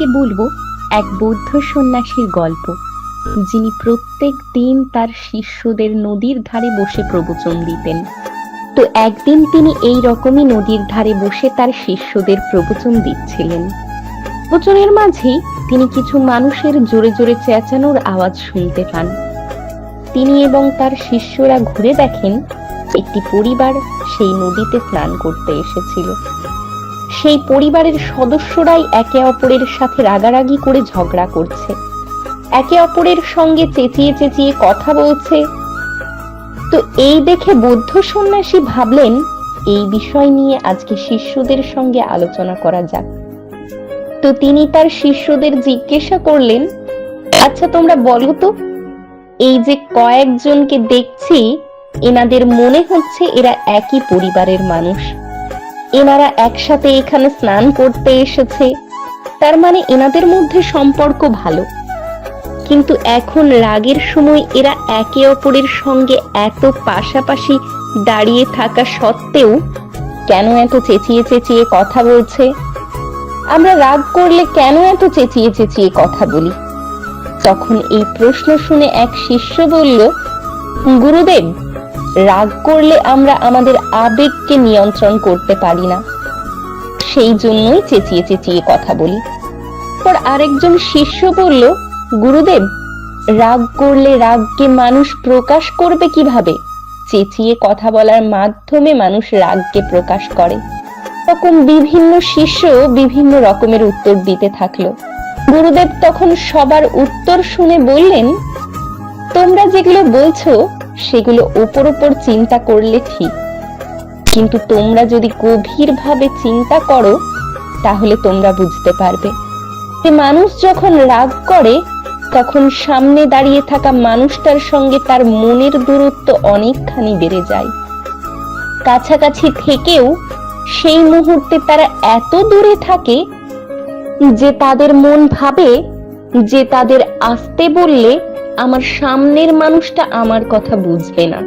আজকে বলব, এক বৌদ্ধ সন্ন্যাসীর গল্প, যিনি প্রত্যেক দিন তার শিষ্যদের নদীর ধারে বসে প্রবচন দিতেন। তো একদিন তিনি এই রকমই নদীর ধারে বসে তার শিষ্যদের প্রবচন দিচ্ছিলেন। প্রবচনের মাঝেই তিনি কিছু মানুষের জোরে জোরে চেঁচানোর আওয়াজ শুনতে পান। তিনি এবং তার শিষ্যরা ঘুরে দেখেন, একটি পরিবার সেই নদীতে স্নান করতে এসেছিল। সেই পরিবারের সদস্যরাই একে অপরের সাথে রাগারাগি করে ঝগড়া করছে। একে অপরের সঙ্গে চেঁচিয়ে চেঁচিয়ে কথা বলছে। তো এই দেখে বৌদ্ধ সন্ন্যাসী ভাবলেন, এই বিষয় নিয়ে আজকে শিষ্যদের সঙ্গে আলোচনা করা যাক। তো তিনি তার শিষ্যদের জিজ্ঞাসা করলেন আচ্ছা তোমরা বলো তো, এই যে কয়েকজনকে দেখছি, এনাদের মনে হচ্ছে এরা একই পরিবারের মানুষ। এনারা একসাথে এখানে স্নান করতে এসেছে। তার মানে এনাদের মধ্যে সম্পর্ক ভালো। কিন্তু এখন রাগের সময় এরা একে অপরের সঙ্গে এত পাশাপাশি দাঁড়িয়ে থাকা সত্ত্বেও কেন এত চেঁচিয়ে চেঁচিয়ে কথা বলছে? আমরা রাগ করলে কেন এত চেঁচিয়ে চেঁচিয়ে কথা বলি? তখন এই প্রশ্ন শুনে এক শিষ্য বলল, গুরুদেব রাগ করলে আমরা আমাদের আবেগকে নিয়ন্ত্রণ করতে পারি না। সেই জন্যই চেঁচিয়ে চেঁচিয়ে কথা বলি। পর আরেকজন শিষ্য বলল, গুরুদেব, রাগ করলে রাগকে মানুষ প্রকাশ করবে কীভাবে? চেঁচিয়ে কথা বলার মাধ্যমে মানুষ রাগকে প্রকাশ করে। তখন বিভিন্ন শিষ্য বিভিন্ন রকমের উত্তর দিতে থাকল। গুরুদেব তখন সবার উত্তর শুনে বললেন, তোমরা যেগুলো বলছো সেগুলো ওপর ওপর চিন্তা করলে ঠিক। কিন্তু তোমরা যদি গভীরভাবে চিন্তা করো, তাহলে তোমরা বুঝতে পারবে। যে মানুষ যখন রাগ করে, তখন সামনে দাঁড়িয়ে থাকা মানুষটার সঙ্গে তার মনের দূরত্ব অনেকখানি বেড়ে যায়। কাছাকাছি থেকেও সেই মুহূর্তে তারা এত দূরে থাকে যে তাদের মন ভাবে যে তাদের আসতে বললে আমার সামনের মানুষটা আমার কথা বুঝবে না।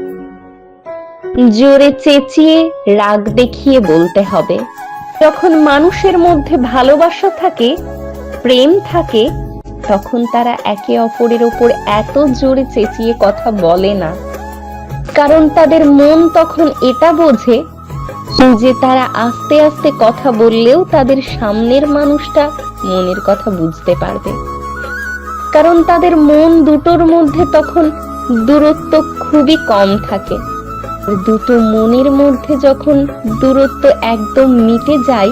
জোরে চেঁচিয়ে, রাগ দেখিয়ে বলতে হবে। যখন মানুষের মধ্যে ভালোবাসা থাকে, প্রেম থাকে, তখন তারা একে অপরের ওপর এত জোরে চেঁচিয়ে কথা বলে না। কারণ তাদের মন তখন এটা বোঝে যে তারা আস্তে আস্তে কথা বললেও তাদের সামনের মানুষটা মনের কথা বুঝতে পারবে। কারণ তাদের মন দুটোর মধ্যে তখন দূরত্ব খুবই কম থাকে। দুটো মনের মধ্যে যখন দূরত্ব একদম মিটে যায়,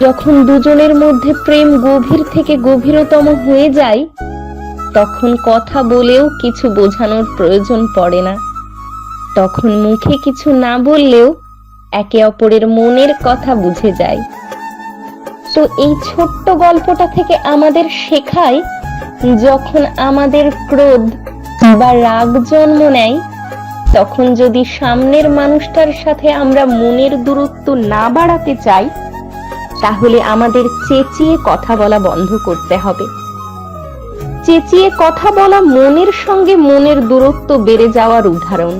যখন দুজনের মধ্যে প্রেম গভীর থেকে গভীরতম হয়ে যায়, তখন কথা বলেও কিছু বোঝানোর প্রয়োজন পড়ে না। তখন মুখে কিছু না বললেও একে অপরের মনের কথা বুঝে যায়। তো এই ছোট্ট গল্পটা থেকে আমাদের শেখায় যখন আমাদের ক্রোধ বা রাগ জন্ম নেয়, তখন যদি সামনের মানুষটার সাথে আমরা মনের দূরত্ব না বাড়াতে চাই, তাহলে আমাদের চেঁচিয়ে কথা বলা বন্ধ করতে হবে। চেঁচিয়ে কথা বলা মনের সঙ্গে মনের দূরত্ব বেড়ে যাওয়ার উদাহরণ।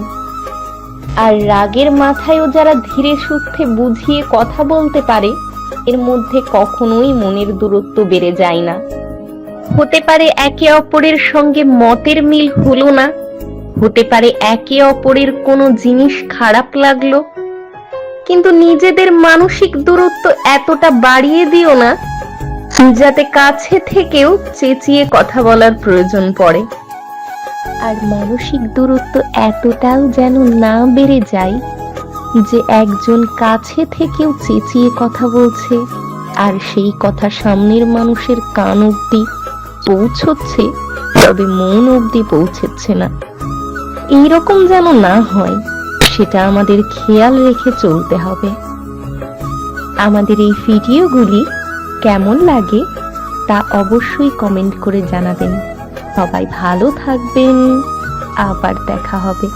আর রাগের মাথায়ও যারা ধীরে সুস্থে বুঝিয়ে কথা বলতে পারে, এর মধ্যে কখনোই মনের দূরত্ব বেড়ে যায় না। হতে পারে একে অপরের সঙ্গে মতের মিল হলো না। হতে পারে একে অপরের কোনো জিনিস খারাপ লাগল। কিন্তু নিজেদের মানসিক দূরত্ব এতটা বাড়িয়ে দিও না, যাতে কাছে থেকেও চেঁচিয়ে কথা বলার প্রয়োজন পড়ে। আর মানসিক দূরত্ব এতটাও যেন না বেড়ে যায় যে একজন কাছে থেকেও চেঁচিয়ে কথা বলছে, আর সেই কথা সামনের মানুষের কান অব্দি পৌঁছচ্ছে, তবে মন অব্দি পৌঁছেচ্ছে না। এইরকম যেন না হয়, সেটা আমাদের খেয়াল রেখে চলতে হবে। আমাদের এই ভিডিওগুলি কেমন লাগে, তা অবশ্যই কমেন্ট করে জানাবেন। সবাই ভালো থাকবেন, আবার দেখা হবে।